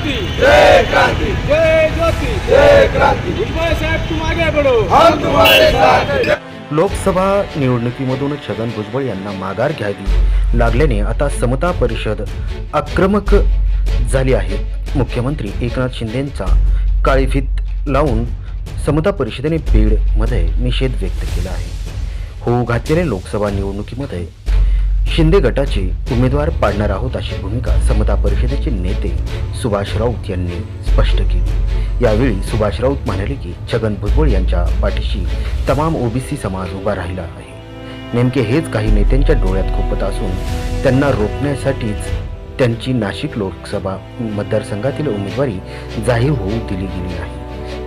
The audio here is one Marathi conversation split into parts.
ज्योति जय क्रांति। जय ज्योति। जय क्रांति। भुजबळ साहेब तुम आगे बढ़ो हम तुम्हारे साथ हैं. लोकसभा निवडणुकीमधून छगन भुजबळ यांना माघार घ्यावी लागल्याने आता समता परिषद आक्रमक झाली आहे. मुख्यमंत्री एकनाथ शिंदेंचा काळीफीत लावून समता परिषदेने बीडमध्ये निषेध व्यक्त केला आहे. होऊ घातलेल्या लोकसभा निवडणुकीमध्ये शिंदे गटाचे उमेदवार पाडणार आहोत अशी भूमिका समता परिषदेचे नेते सुभाष राऊत यांनी स्पष्ट केली. यावेळी सुभाष राऊत म्हणाले की छगन भुजबळ यांच्या पाठीशी तमाम ओबीसी समाज उभा राहिला आहे. नेमके हेच काही नेत्यांच्या डोळ्यात खोपत असून त्यांना रोखण्यासाठीच त्यांची नाशिक लोकसभा मतदारसंघातील उमेदवारी जाहीर होऊ दिली गेली नाही.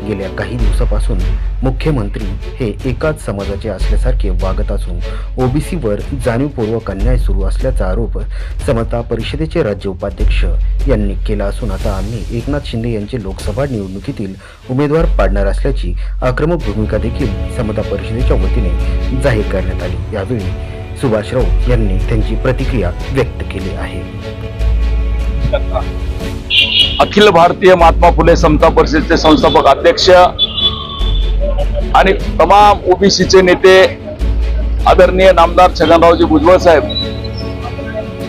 गेल्या काही दिवसापासून मुख्यमंत्री हे एकाच समाजाचे असल्यासारखे वागत असून ओबीसीवर जाणीवपूर्वक अन्याय सुरू असल्याचा आरोप समता परिषदेचे राज्य उपाध्यक्ष यांनी केला असून आता आम्ही एकनाथ शिंदे यांचे लोकसभा निवडणुकीतील उमेदवार पाडणार असल्याची आक्रमक भूमिका देखील समता परिषदेच्या वतीने जाहीर करण्यात आली. यावेळी सुभाष राऊत यांनी त्यांची प्रतिक्रिया व्यक्त केली आहे. अखिल भारतीय महात्मा फुले समता परिषदेचे संस्थापक अध्यक्ष आणि तमाम ओबीसीचे नेते आदरणीय नामदार छगनरावजी भुजबळ साहेब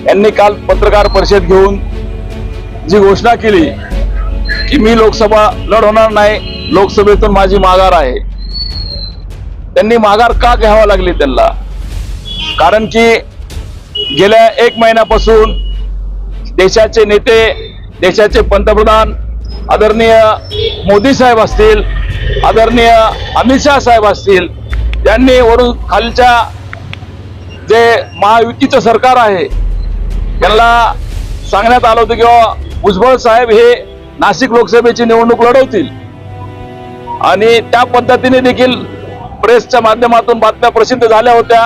यांनी काल पत्रकार परिषद घेऊन जी घोषणा केली की मी लोकसभा लढवणार नाही लोकसभेतून माझी माघार आहे. त्यांनी माघार का घ्यावा लागली त्यांना? कारण की गेल्या एक महिन्यापासून देशाचे नेते देशाचे पंतप्रधान आदरणीय मोदी साहेब असतील आदरणीय अमित शहा साहेब असतील त्यांनी वरून खालच्या जे महायुतीचं सरकार आहे त्यांना सांगण्यात आलं होतं की भुजबळ साहेब हे नाशिक लोकसभेची निवडणूक लढवतील. आणि त्या पद्धतीने देखील प्रेसच्या माध्यमातून बातम्या प्रसिद्ध झाल्या होत्या.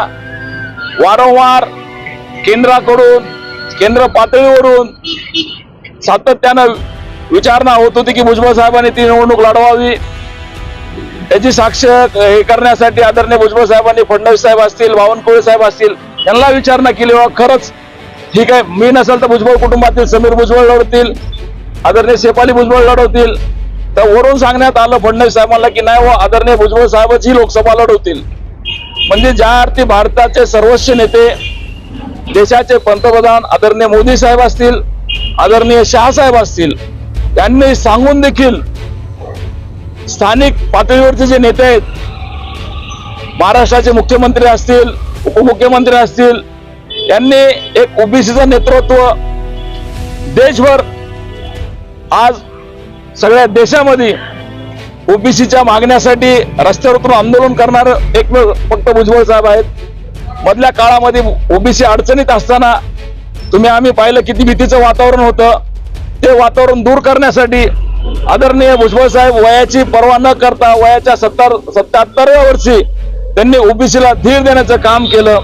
वारंवार केंद्राकडून केंद्र पातळीवरून सातत्यानं विचारणा होत होती की भुजबळ साहेबांनी ती निवडणूक लढवावी. याची साक्ष हे करण्यासाठी आदरणीय भुजबळ साहेबांनी फडणवीस साहेब असतील बावनकुळे साहेब असतील यांना विचारणा केली. व खरंच ठीक आहे मी नसेल तर भुजबळ कुटुंबातील समीर भुजबळ लढवतील आदरणीय शेपाली भुजबळ लढवतील. तर वरून सांगण्यात आलं फडणवीस साहेबांना की नाही व आदरणीय भुजबळ साहेबच ही लोकसभा लढवतील. म्हणजे ज्या अर्थी भारताचे सर्वोच्च नेते देशाचे पंतप्रधान आदरणीय मोदी साहेब असतील आदरणीय शहासाहेब असतील त्यांनी सांगून देखील स्थानिक पातळीवरचे जे नेते आहेत महाराष्ट्राचे मुख्यमंत्री असतील उपमुख्यमंत्री असतील यांनी एक ओबीसीचं नेतृत्व देशभर आज सगळ्या देशामध्ये ओबीसीच्या मागण्यासाठी रस्त्यावर उतरून आंदोलन करणार एकमेव फक्त भुजबळ साहेब आहेत. मधल्या काळामध्ये ओबीसी अडचणीत असताना तुम्ही आम्ही पाहिलं किती भीतीचं वातावरण होतं. ते वातावरण दूर करण्यासाठी आदरणीय भुजबळ साहेब वयाची पर्वा न करता वयाच्या सत्तर सत्याहत्तरव्या वर्षी त्यांनी ओबीसीला धीर देण्याचं काम केलं.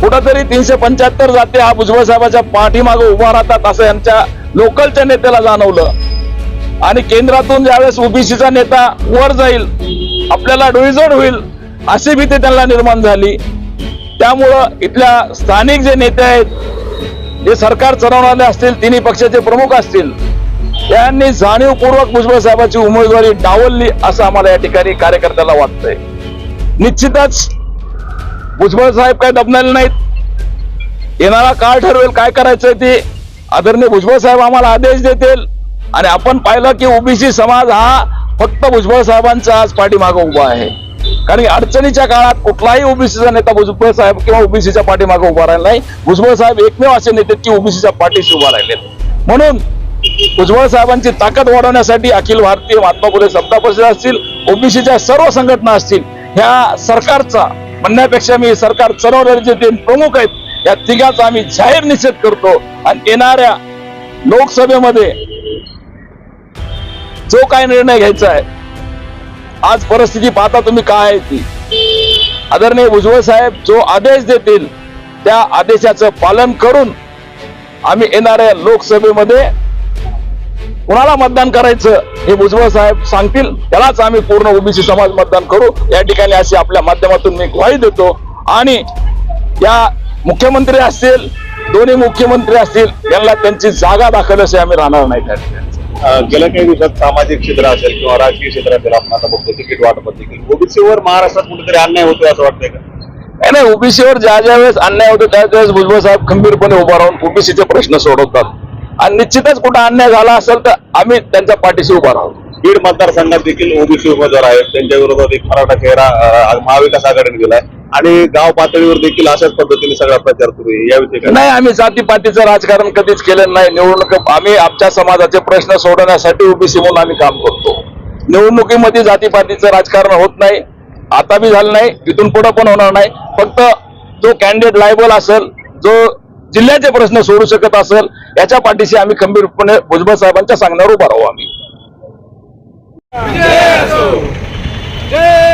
कुठंतरी तीनशे पंच्याहत्तर जाते हा भुजबळ साहेबाच्या पाठीमागे उभा राहतात असं यांच्या लोकलच्या नेत्याला जाणवलं. आणि केंद्रातून ज्यावेळेस ओबीसीचा नेता वर जाईल आपल्याला डोईजोड होईल अशी भीती त्यांना निर्माण झाली. त्यामुळं इथल्या स्थानिक जे नेते आहेत जे सरकार चालवणारे असतील तिन्ही पक्षाचे प्रमुख असतील त्यांनी जाणीवपूर्वक भुजबळ साहेबांची उमेदवारी डावलली असं आम्हाला या ठिकाणी कार्यकर्त्याला वाटतंय. निश्चितच भुजबळ साहेब काय दबणारे नाहीत. येणारा काळ ठरवेल काय करायचंय ते. आदरणीय भुजबळ साहेब आम्हाला आदेश देतील. आणि आपण पाहिलं की ओबीसी समाज हा फक्त भुजबळ साहेबांचा आज पाठीमागं उभा आहे. कारण अडचणीच्या काळात कुठलाही ओबीसीचा नेता भुजबळ साहेब किंवा ओबीसीच्या पाठीमागे उभा राहिला नाही. भुजबळ साहेब एकमेव असे नेते की ओबीसीच्या पाठीशी उभा राहिलेत म्हणून भुजबळ साहेबांची ताकद वाढवण्यासाठी अखिल भारतीय महात्मा फुले समता परिषद असतील ओबीसीच्या सर्व संघटना असतील ह्या सरकारचा म्हणण्यापेक्षा मी सरकार चालवणारे जे तीन प्रमुख आहेत या तिघाचा आम्ही जाहीर निषेध करतो. आणि येणाऱ्या लोकसभेमध्ये जो काय निर्णय घ्यायचा आहे आज परिस्थिती पाहता तुम्ही काय आहे ती? आदरणीय भुजबळ साहेब जो आदेश देतील त्या आदेशाचं पालन करून आम्ही येणाऱ्या लोकसभेमध्ये कुणाला मतदान करायचं हे भुजबळ साहेब सांगतील त्यालाच आम्ही पूर्ण ओबीसी समाज मतदान करू. या ठिकाणी अशी आपल्या माध्यमातून मी ग्वाही देतो. आणि या मुख्यमंत्री असतील दोन्ही मुख्यमंत्री असतील यांना त्यांची जागा दाखल असे आम्ही राहणार नाही त्या ठिकाणी. गेल्या काही दिवसात सामाजिक क्षेत्र असेल किंवा राजकीय क्षेत्र असेल आपण आता बघतो तिकीट वाटपात देखील ओबीसीवर महाराष्ट्रात कुठेतरी अन्याय होतोय असं वाटतंय का? नाही, नाही ओबीसीवर ज्या ज्या वेळेस अन्याय होतो त्या वेळेस भुजबळ साहेब खंबीरपणे उभा राहून ओबीसीचे प्रश्न सोडवतात आणि निश्चितच कुठं अन्याय झाला असेल तर आम्ही त्यांच्या पाठीशी उभा राहू. बीड मतदारसंघात देखील ओबीसी उमेदवार आहेत. त्यांच्या विरोधात एक मराठा चेहरा महाविकास आघाडीने दिलाय. आणि गाव पातळीवर देखील अशाच पद्धतीने सगळा प्रचार सुरू आहे. याविषयी नाही आम्ही जातीपातीचं राजकारण कधीच केलं नाही. निवडणूक आम्ही आमच्या समाजाचे प्रश्न सोडवण्यासाठी ओबीसी म्हणून आम्ही काम करतो. निवडणुकीमध्ये जातीपातीचं राजकारण होत नाही. आता बी झालं नाही इथून पुढे पण होणार नाही. फक्त जो कॅन्डिडेट लायबल असेल जो जिल्ह्याचे प्रश्न सोडू शकत असेल याच्या पाठीशी आम्ही खंबीरपणे भुजबळ साहेबांच्या सांगण्यावर उभा राहू आम्ही.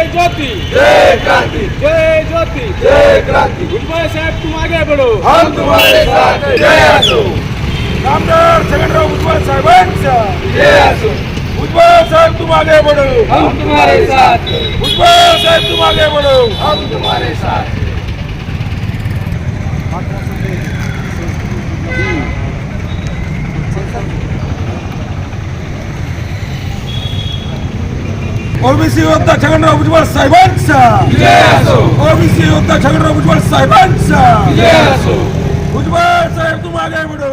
जय ज्योति। जय क्रांति। जय ज्योति। जय क्रांति। भुजबळ साहेब तुम आगे बढ़ो। हम तुम्हारे साथ। जय असो नामदार छगनराव भुजबळ साहेबांचा जय असो भुजबळ साहेब तुम आगे बढ़ो। हम तुम्हारे साथ। भुजबळ साहेब तुम आगे बढ़ो। हम तुम्हारे साथ। हैं। ओबीसी योद्धा छगनराव भुजबळ साहेबांचा. ओबीसी योद्धा छगनराव भुजबळ साहेबांचा. भुजबळ साहेब तुम आगे बढ़ो